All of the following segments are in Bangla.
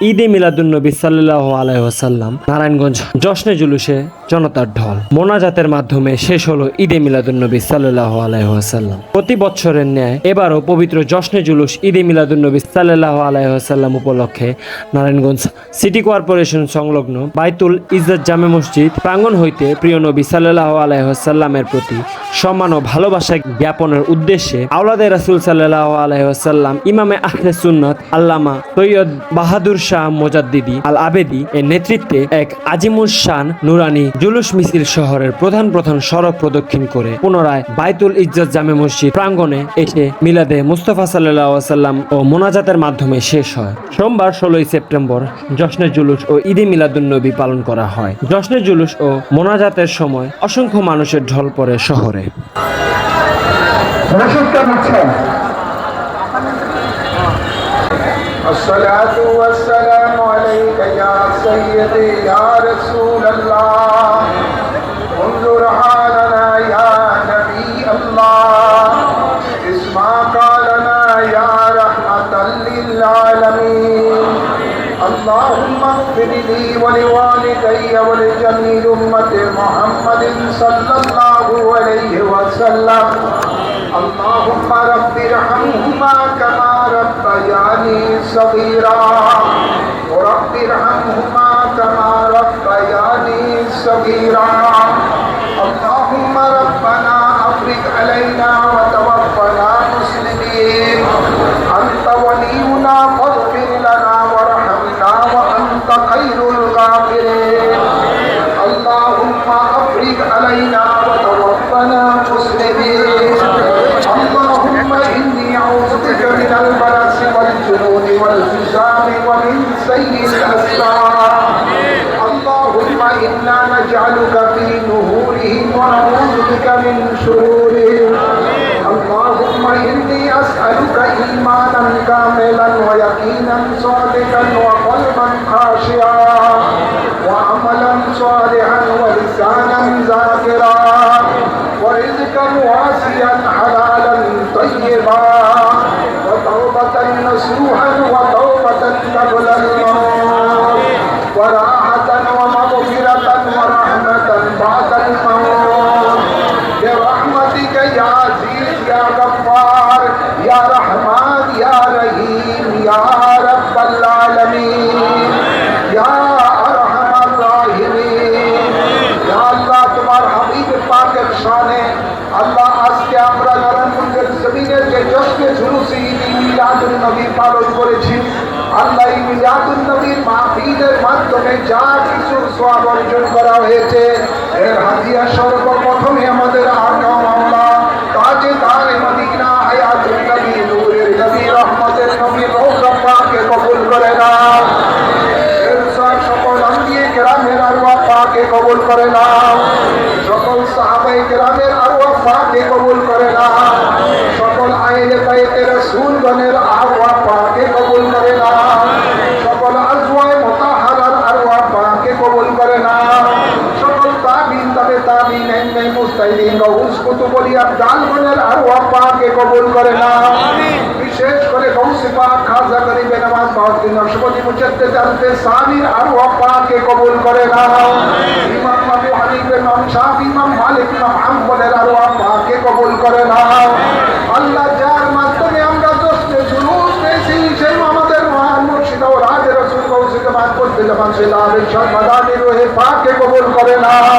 ঈদে মিলাদুন্নবী সাল্লাহ আলাইসাল্লাম নারায়ণগঞ্জ জশ্নে জুলুসে জনতার ঢল। মোনাজাতের মাধ্যমে শেষ হলো ঈদে মিলাদুন্নবী সাল্লাহ আলাইসাল্লাম প্রতি বছরের ন্যায় এবারও পবিত্র জশ্নে জুলুস ঈদে মিলাদুন্নবী সাল্লাহ আলাইসাল্লাম উপলক্ষে নারায়ণগঞ্জ সিটি কর্পোরেশন সংলগ্ন বাইতুল ইজ্জত জামে মসজিদ প্রাঙ্গণ হইতে প্রিয় নবী সাল্লাহ আলাইসাল্লামের প্রতি সম্মান ও ভালোবাসা জ্ঞাপনের উদ্দেশ্যে আওলাদে রাসুল সাল্লাহ আলাইসাল্লাম ইমামে আহলে সুন্নত আল্লামা সৈয়দ বাহাদুর শাহ মোজাদ্দিদি আল আবেদি এর নেতৃত্বে এক আজিমুস শান নুরানি জুলুস মিছিল শহরের প্রধান প্রধান সড়ক প্রদক্ষিণ করে পুনরায় বাইতুল ইজ্জত জামে মসজিদ প্রাঙ্গণে এসে মিলাদে মুস্তফা সাল্লাহ সাল্লাম ও মোনাজাতের মাধ্যমে শেষ হয় সোমবার ষোলোই সেপ্টেম্বর জশ্নে জুলুস ও ঈদে মিলাদুন্নবী পালন করা হয় জশ্নে জুলুস ও মোনাজাতের সময় অসংখ্য মানুষের ঢল পড়ে শহরে রসুদটা দিচ্ছেন الصلاة والسلام عليك يا سيدي يا رسول الله انظر حالنا يا نبي الله اسمع قالنا يا رحمة للعالمين اللهم اغفر لي ولوالدي ولجميع أمة محمد صلى الله عليه وسلم اللهم رب ارحمهما كما ربياني صغيرا ورب ارحمهما كما ربياني صغيرا اللهم ربنا أفرغ علينا ورزقا واسعا حلالا طيبا وتوبة نصوحا وتوبة قبل الموت وراحة ومغفرة ورحمة بعد الموت برحمتك يا عزيز يا غفار يا رحمن শানে আল্লাহ আজকে আমরা নারায়ণগঞ্জের জমিনের যে জশ্নে ঝুলুসি ঈদ মিলাদুল নবী পালন করেছি। আল্লাহ মিলাদুল নবীর মাহফিলের মাধ্যমে যা কিছু সওয়াব অর্জন করা হয়েছে, এর হাতিয়া সর্বপ্রথমে আমাদের আকা মাওলা তাজে তারে মদিনা হায়াতুল নবী নূরের নবী রহমতের নবী রৌজা পাকে কবুল করে নাও এর সাথ সকল আম্বিয়ে কেরামের আরওয়া পাকে কবুল করে নাও সকল সাহাবাই কেরামের আরওয়া পাকে কবুল করে নাও সকল আইলে বাইতে রাসূলগণের আরওয়া পাকে কবুল করে নাও সকল আজওয়ায়ে মুতাহহারার আরওয়া পাকে কবুল করে নাও সকল তাবিন তবে তাবিন এমনি মুস্তাহিদিন গৌস কুতুবলি আবদালগণের আরওয়া পাকে কবুল করে নাও বিশেষ করে গৌসে পাক খাজা গরিবে নামাজ বাউদ্দিন নকশবন্দি মুজাদ্দিদ আলফে সামির আরওয়া পাকে কবুল করে নাও ইমাম আবু হানিফা ইমাম শাফি ইমাম মালিক ইমাম হাম্বলের আরওয়া পাকে কবুল করে নাও আল্লাহ যার মাধ্যমে আমরা দোস্তে জুলুস পেয়েছি সেই আমাদের মহান মুর্শিদ ও রাজে রসুল গৌসিকে করতে জামান সে লাভের সন্মাদানি রুহে পাকে কবুল করে নাও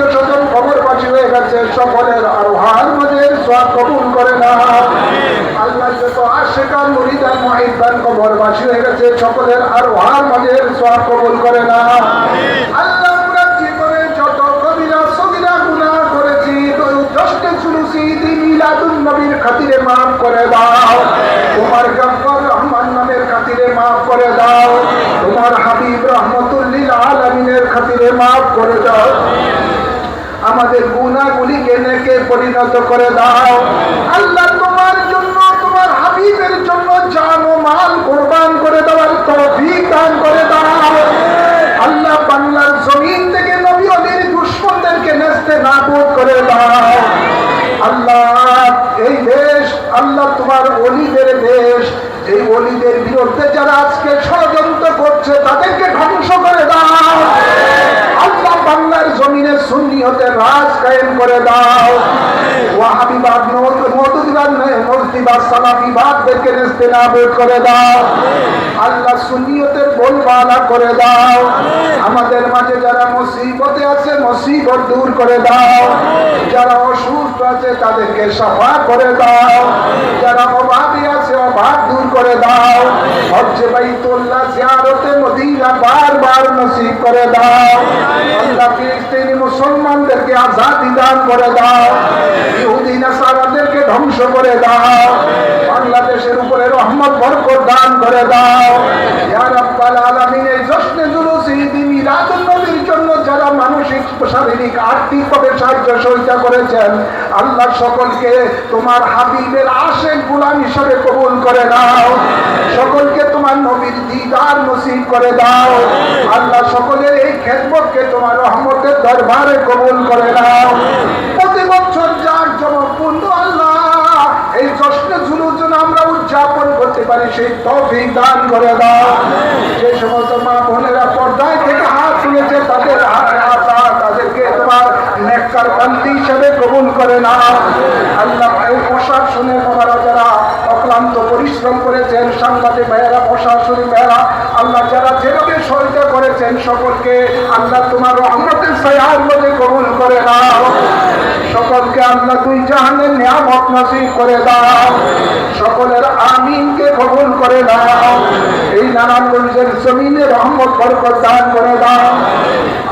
আত্মীয় স্বজন খবর পাশি হয়ে গেছে, সকলের আর হার মধ্যে সব কবুল করে না। কবর বাসী হয়ে গেছে খাতিরে মাফ করে দাও। তোমার গফর রহমান নামের খাতিরে মাফ করে দাও। তোমার হাবিব রহমতুল্লিল আলমিনের খাতিরে মাফ করে দাও। আমাদের গুণাগুলিকে নেকে পরিণত করে দাও। আল্লাহ তোমার জন্য, তোমার হাবিবের জন্য জান ও মাল কোরবান করে দেওয়ার তৌফিক দান করে দাও। আল্লাহ বাংলার জমিন থেকে নবী দুশ্মনদেরকে নেস্তে নাবুদ করে দাও। আল্লাহ, এই দেশ, আল্লাহ তোমার অলিদের দেশ। এই অলিদের বিরুদ্ধে যারা আজকে ষড়যন্ত্র করছে, তাদেরকে ধ্বংস করে দাও। কায়েম করে দাও। আমাদের মাঝে যারা মুসিবতে আছে, মুসিবত দূর করে দাও। যারা অসুস্থ আছে, তাদেরকে সাফা করে দাও। যারা অভাবী আছে, অভাব দূর করে দাও। হচ্ছে বাইতুল্লাহ জিয়ারতে মদিনা বারবার নসিব করে দাও। আল্লাহ ফিলিস্তিনি মুসলমানদেরকে আজাদি দান করে দাও। ইহুদি নাসারাদেরকে ধ্বংস করে দাও। বাংলাদেশের উপরে রহমত বরকত দান করে দাও। আলামিন, এই মানসিক, শারীরিক আর্থিক ভাবে সাহায্য সহযোগিতা করেছেন। আল্লাহ সকলকে তোমার হাবিবের আশেক গুলাম হিসাবে কবুল করে দাও সকলকে তোমার নবীর দিদার নসিব করে দাও। আল্লাহ সকলের এই খেদমতকে তোমার রহমতের দরবারে কবুল করে দাও প্রতি বছর যার জমপূর্ণ আল্লাহ, এই জশ্নে ঝুলুর জন্য আমরা উদযাপন করতে পারি, সেই তৌফিক দান করে দাও যে সমস্ত মা বোনেরা পর্দায় থেকে হাত তুলেছে তাদের হাতে আশা তাদেরকে তোমার নেককার বান্দি হিসেবে কবুল করে নাও আল্লাহ এই প্রশাসনে বাবারা যারা অক্লান্ত পরিশ্রম করেছেন সাংবাদিক ভাইয়েরা প্রশাসনিক ভাইয়েরা আল্লাহ যারা যেভাবে সহায়তা করেছেন সকলকে আল্লাহ তোমার রহমতের সায়ার মধ্যে কবুল করে নাও সকলকে আল্লাহ তুই জাহানের নিয়ামত নসিব করে দাও সকলের আমিনকে কবুল করে দাও এই নারায়ণগঞ্জের জমিনে রহমত বরকত দান করে দাও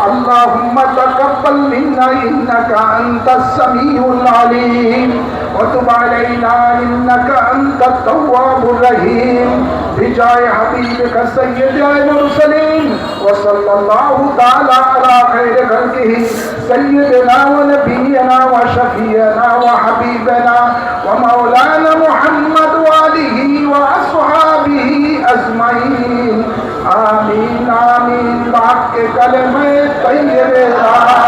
اللهم تقبل منا انك انت السميع العليم وتب علينا انك انت التواب الرحيم بجاه حبيبك سيد المرسلين وصلى الله تعالى على خير خلقه سيدنا ونبينا وشفينا وحبيبنا ومولانا محمد واله واصحابه اجمعين آمين آمين باق کے کلمے طیبے لا الہ